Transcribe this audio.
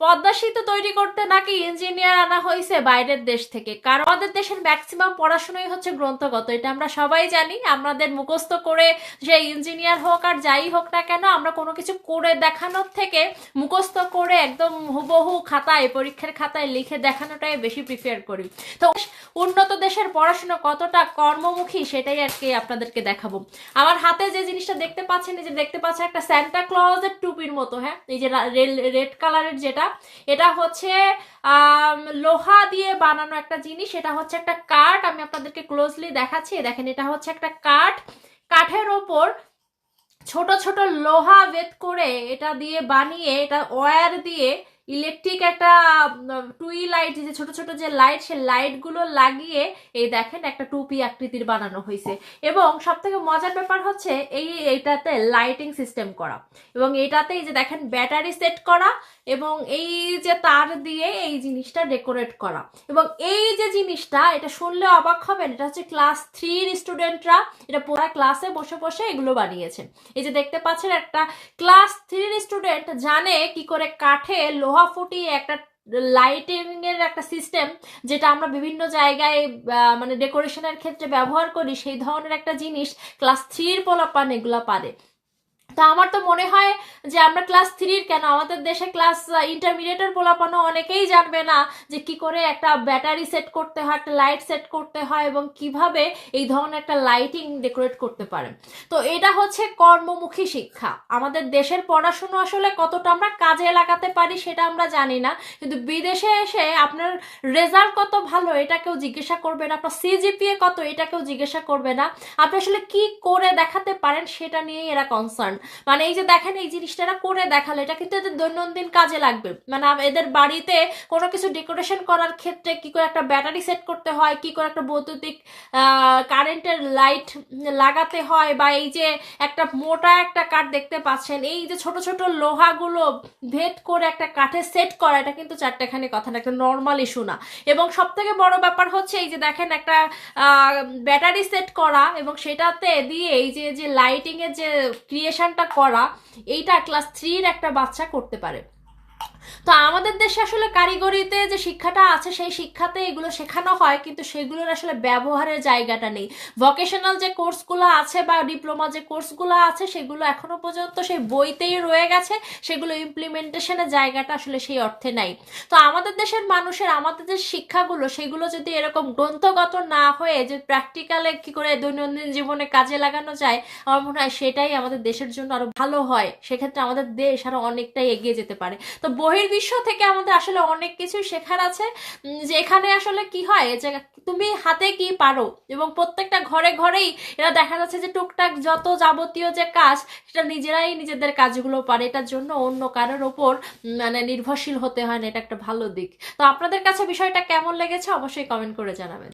পদ্মা সেতু তৈরি করতে নাকি ইঞ্জিনিয়ার আনা হয়েছে বাইরের দেশ থেকে? কারণ আমাদের দেশের ম্যাক্সিমাম পড়াশোনাই হচ্ছে গ্রন্থগত, এটা আমরা সবাই জানি। আমাদের মুখস্থ করে যে ইঞ্জিনিয়ার হোক আর যাই হোক না কেন, আমরা কোনো কিছু করে দেখানোর থেকে মুখস্থ করে একদম হুবহু খাতায়, পরীক্ষার খাতায় লিখে দেখানোটাই বেশি প্রিফার করি। তো উন্নত দেশের পড়াশোনা কতটা কর্মমুখী সেটাই আর কি আপনাদেরকে দেখাবো। আমার হাতে যে জিনিসটা দেখতে পাচ্ছেন যে দেখতে পাচ্ছেন একটা স্যান্টা ক্লজের টুপির মতো হ্যাঁ? এই যে রেড কালারের যেটা এটা হচ্ছে লোহা দিয়ে বানানো একটা জিনিস, এটা হচ্ছে একটা কাঠ, আমি আপনাদেরকে ক্লোজলি দেখাচ্ছি, দেখেন এটা হচ্ছে একটা কাঠ, কাঠের ওপর ছোট ছোট লোহা বেদ করে এটা দিয়ে বানিয়ে, এটা ওয়ার দিয়ে ইলেকট্রিক একটা টুই লাইট যে ছোট ছোট যে লাইট সে লাইটগুলো লাগিয়ে এই দেখেন একটা টুপি আকৃতির বানানো হয়েছে এবং সব থেকে মজার ব্যাপার হচ্ছে এই এইটাতে লাইটিং সিস্টেম করা। এবং এটাতে এই যে দেখেন ব্যাটারি সেট করা এবং এই যে তার দিয়ে এই জিনিসটা ডেকোরেট করা। এবং এই যে জিনিসটা, এটা শুনলে অবাক হবেন, এটা হচ্ছে ক্লাস থ্রির স্টুডেন্টরা এটা পুরো ক্লাসে বসে বসে এগুলো বানিয়েছে এই যে দেখতে পাচ্ছেন একটা ক্লাস থ্রির স্টুডেন্ট জানে কি করে কাঠে লোহা ফুটিয়ে একটা লাইটিং এর একটা সিস্টেম যেটা আমরা বিভিন্ন জায়গায় মানে ডেকোরেশনের ক্ষেত্রে ব্যবহার করি, সেই ধরনের একটা জিনিস ক্লাস থ্রির পোলাপান এগুলা পারে। তা আমার তো মনে হয় যে আমরা ক্লাস থ্রির কেন? আমাদের দেশে ক্লাস ইন্টারমিডিয়েটের পোলাপানো অনেকেই জানবে না যে কি করে একটা ব্যাটারি সেট করতে হয়, একটা লাইট সেট করতে হয় এবং কীভাবে এই ধরনের একটা লাইটিং ডেকোরেট করতে পারে। তো এটা হচ্ছে কর্মমুখী শিক্ষা। আমাদের দেশের পড়াশুনো আসলে কতটা আমরা কাজে লাগাতে পারি সেটা আমরা জানি না। কিন্তু বিদেশে এসে আপনার রেজাল্ট কত ভালো, এটা কেউ জিজ্ঞাসা করবে না। আপনার সিজিপিএ কত, এটা কেউ জিজ্ঞাসা করবে না। আপনি আসলে কি করে দেখাতে পারেন সেটা নিয়েই এরা কনসার্ন মানে এই যে দেখেন, এই জিনিসটা করে দেখাল, এটা কিন্তু এদের দৈনন্দিন কাজে লাগবে। মানে এদের বাড়িতে কোনো কিছু ডেকোরেশন করার ক্ষেত্রে কি করে একটা ব্যাটারি সেট করতে হয়, কি করে একটা বৈদ্যুতিক কারেন্টের লাইট লাগাতে হয়, বা এই যে একটা মোটা একটা কাঠ দেখতে পাচ্ছেন, এই যে ছোট ছোট লোহাগুলো ভেদ করে একটা কাঠে সেট করা, এটা কিন্তু চারটেখানি কথা না, একটা নর্মাল ইস্যু না। এবং সব থেকে বড় ব্যাপার হচ্ছে এই যে দেখেন, একটা ব্যাটারি সেট করা, এবং সেটাতে দিয়ে এই যে যে লাইটিং এর যে ক্রিয়েশনটা করা এইটা ক্লাস থ্রির একটা বাচ্চা করতে পারে। তো আমাদের দেশে আসলে কারিগরিতে যে শিক্ষাটা আছে, সেই শিক্ষাতে এগুলো শেখানো হয়, কিন্তু সেগুলোর আসলে ব্যবহারের জায়গাটা নেই। ভকেশনাল যে কোর্সগুলো আছে বা ডিপ্লোমা যে কোর্সগুলো আছে, সেগুলো এখনও পর্যন্ত সেই বইতেই রয়ে গেছে, সেগুলো ইমপ্লিমেন্টেশনের জায়গাটা আসলে সেই অর্থে নাই। তো আমাদের দেশের মানুষের, আমাদের যে শিক্ষাগুলো, সেগুলো যদি এরকম গ্রন্থগত না হয়ে যে প্র্যাকটিক্যালে কি করে দৈনন্দিন জীবনে কাজে লাগানো যায়, আমার মনে হয় সেটাই আমাদের দেশের জন্য আরও ভালো হয়। সেক্ষেত্রে আমাদের দেশ আরও অনেকটাই এগিয়ে যেতে পারে। তো বহির্বিশ্ব থেকে আমাদের আসলে অনেক কিছুই শেখার আছে। যে এখানে আসলে কি হয়, যে তুমি হাতে কি পারো এবং প্রত্যেকটা ঘরে ঘরেই এরা দেখা যাচ্ছে যে টুকটাক যত যাবতীয় যে কাজ, সেটা নিজেরাই নিজেদের কাজগুলো পারে। এটার জন্য অন্য কারোর ওপর মানে নির্ভরশীল হতে হয় না, এটা একটা ভালো দিক। তো আপনাদের কাছে বিষয়টা কেমন লেগেছে অবশ্যই কমেন্ট করে জানাবেন।